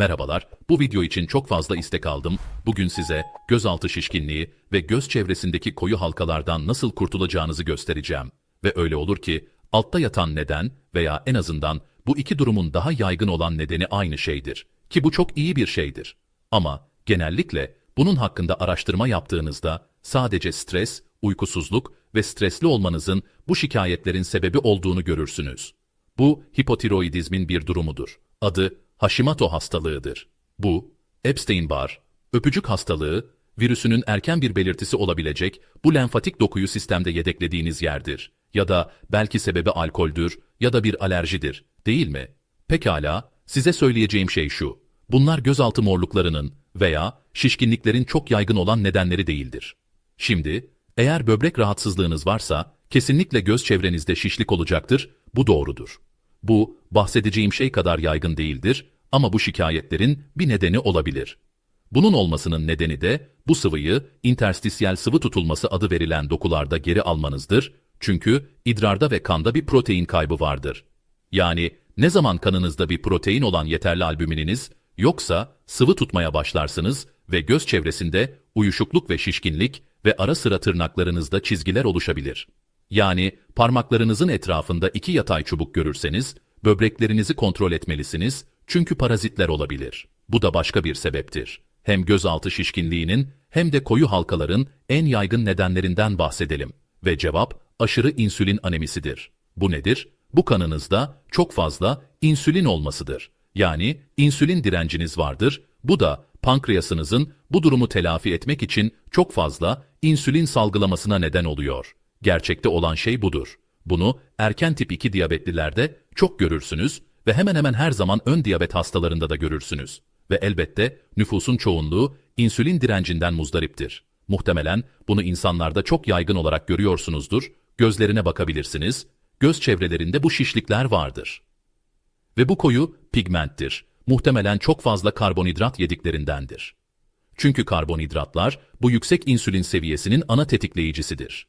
Merhabalar, bu video için çok fazla istek aldım. Bugün size gözaltı şişkinliği ve göz çevresindeki koyu halkalardan nasıl kurtulacağınızı göstereceğim. Ve öyle olur ki, altta yatan neden veya en azından bu iki durumun daha yaygın olan nedeni aynı şeydir. Ki bu çok iyi bir şeydir. Ama genellikle bunun hakkında araştırma yaptığınızda sadece stres, uykusuzluk ve stresli olmanızın bu şikayetlerin sebebi olduğunu görürsünüz. Bu hipotiroidizmin bir durumudur. Adı Hashimoto hastalığıdır. Bu, Epstein-Barr, öpücük hastalığı, virüsünün erken bir belirtisi olabilecek bu lenfatik dokuyu sistemde yedeklediğiniz yerdir. Ya da belki sebebi alkoldür ya da bir alerjidir, değil mi? Pekala, size söyleyeceğim şey şu. Bunlar gözaltı morluklarının veya şişkinliklerin çok yaygın olan nedenleri değildir. Şimdi, eğer böbrek rahatsızlığınız varsa, kesinlikle göz çevrenizde şişlik olacaktır, bu doğrudur. Bu, bahsedeceğim şey kadar yaygın değildir ama bu şikayetlerin bir nedeni olabilir. Bunun olmasının nedeni de bu sıvıyı interstisyel sıvı tutulması adı verilen dokularda geri almanızdır. Çünkü idrarda ve kanda bir protein kaybı vardır. Yani ne zaman kanınızda bir protein olan yeterli albümininiz yoksa sıvı tutmaya başlarsınız ve göz çevresinde uyuşukluk ve şişkinlik ve ara sıra tırnaklarınızda çizgiler oluşabilir. Yani parmaklarınızın etrafında iki yatay çubuk görürseniz, böbreklerinizi kontrol etmelisiniz çünkü parazitler olabilir. Bu da başka bir sebeptir. Hem gözaltı şişkinliğinin hem de koyu halkaların en yaygın nedenlerinden bahsedelim. Ve cevap aşırı insülin anemisidir. Bu nedir? Bu kanınızda çok fazla insülin olmasıdır. Yani insülin direnciniz vardır. Bu da pankreasınızın bu durumu telafi etmek için çok fazla insülin salgılamasına neden oluyor. Gerçekte olan şey budur. Bunu erken tip 2 diyabetlilerde çok görürsünüz ve hemen hemen her zaman ön diyabet hastalarında da görürsünüz. Ve elbette nüfusun çoğunluğu insülin direncinden muzdariptir. Muhtemelen bunu insanlarda çok yaygın olarak görüyorsunuzdur, gözlerine bakabilirsiniz, göz çevrelerinde bu şişlikler vardır. Ve bu koyu pigmenttir. Muhtemelen çok fazla karbonhidrat yediklerindendir. Çünkü karbonhidratlar bu yüksek insülin seviyesinin ana tetikleyicisidir.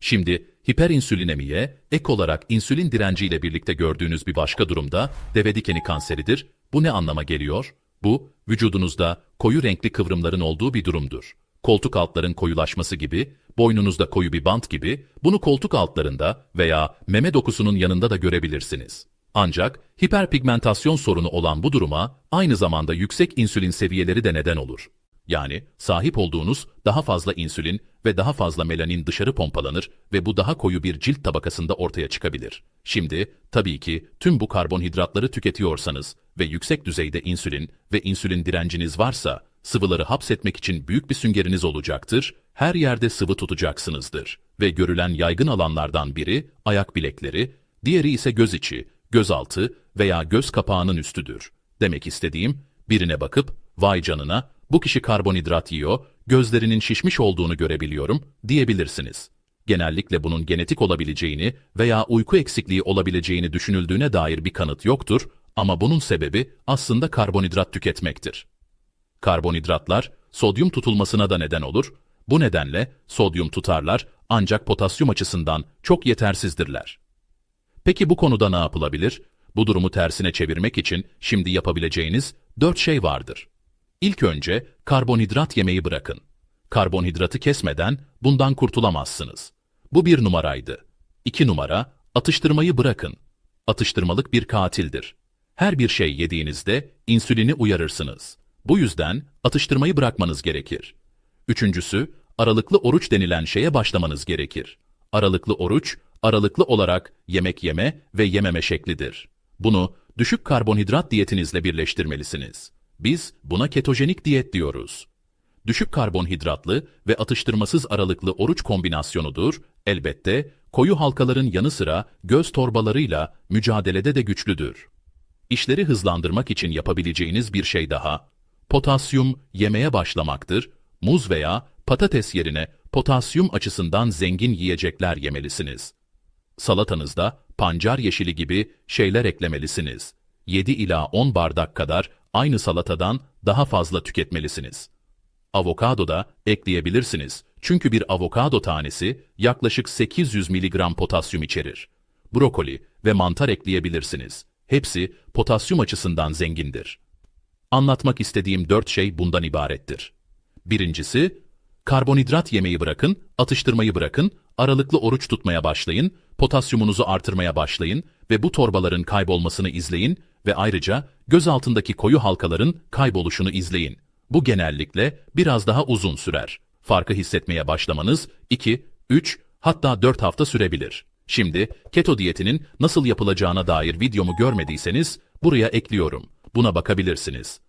Şimdi hiperinsülinemiye, ek olarak insülin direnciyle birlikte gördüğünüz bir başka durumda deve dikeni kanseridir. Bu ne anlama geliyor? Bu, vücudunuzda koyu renkli kıvrımların olduğu bir durumdur. Koltuk altların koyulaşması gibi, boynunuzda koyu bir bant gibi, bunu koltuk altlarında veya meme dokusunun yanında da görebilirsiniz. Ancak hiperpigmentasyon sorunu olan bu duruma aynı zamanda yüksek insülin seviyeleri de neden olur. Yani sahip olduğunuz daha fazla insülin ve daha fazla melanin dışarı pompalanır ve bu daha koyu bir cilt tabakasında ortaya çıkabilir. Şimdi tabii ki tüm bu karbonhidratları tüketiyorsanız ve yüksek düzeyde insülin ve insülin direnciniz varsa sıvıları hapsetmek için büyük bir süngeriniz olacaktır, her yerde sıvı tutacaksınızdır. Ve görülen yaygın alanlardan biri ayak bilekleri, diğeri ise göz içi, gözaltı veya göz kapağının üstüdür. Demek istediğim, birine bakıp, vay canına, bu kişi karbonhidrat yiyor, gözlerinin şişmiş olduğunu görebiliyorum diyebilirsiniz. Genellikle bunun genetik olabileceğini veya uyku eksikliği olabileceğini düşünüldüğüne dair bir kanıt yoktur ama bunun sebebi aslında karbonhidrat tüketmektir. Karbonhidratlar sodyum tutulmasına da neden olur. Bu nedenle sodyum tutarlar ancak potasyum açısından çok yetersizdirler. Peki bu konuda ne yapılabilir? Bu durumu tersine çevirmek için şimdi yapabileceğiniz dört şey vardır. İlk önce karbonhidrat yemeyi bırakın. Karbonhidratı kesmeden bundan kurtulamazsınız. Bu bir numaraydı. İki numara, atıştırmayı bırakın. Atıştırmalık bir katildir. Her bir şey yediğinizde insülini uyarırsınız. Bu yüzden atıştırmayı bırakmanız gerekir. Üçüncüsü, aralıklı oruç denilen şeye başlamanız gerekir. Aralıklı oruç, aralıklı olarak yemek yeme ve yememe şeklidir. Bunu düşük karbonhidrat diyetinizle birleştirmelisiniz. Biz buna ketojenik diyet diyoruz. Düşük karbonhidratlı ve atıştırmasız aralıklı oruç kombinasyonudur, elbette koyu halkaların yanı sıra göz torbalarıyla mücadelede de güçlüdür. İşleri hızlandırmak için yapabileceğiniz bir şey daha, potasyum yemeye başlamaktır, muz veya patates yerine potasyum açısından zengin yiyecekler yemelisiniz. Salatanızda pancar yeşili gibi şeyler eklemelisiniz. 7 ila 10 bardak kadar aynı salatadan daha fazla tüketmelisiniz. Avokado da ekleyebilirsiniz. Çünkü bir avokado tanesi yaklaşık 800 mg potasyum içerir. Brokoli ve mantar ekleyebilirsiniz. Hepsi potasyum açısından zengindir. Anlatmak istediğim dört şey bundan ibarettir. Birincisi, karbonhidrat yemeyi bırakın, atıştırmayı bırakın, aralıklı oruç tutmaya başlayın, potasyumunuzu artırmaya başlayın ve bu torbaların kaybolmasını izleyin ve ayrıca göz altındaki koyu halkaların kayboluşunu izleyin. Bu genellikle biraz daha uzun sürer. Farkı hissetmeye başlamanız 2, 3 hatta 4 hafta sürebilir. Şimdi keto diyetinin nasıl yapılacağına dair videomu görmediyseniz buraya ekliyorum. Buna bakabilirsiniz.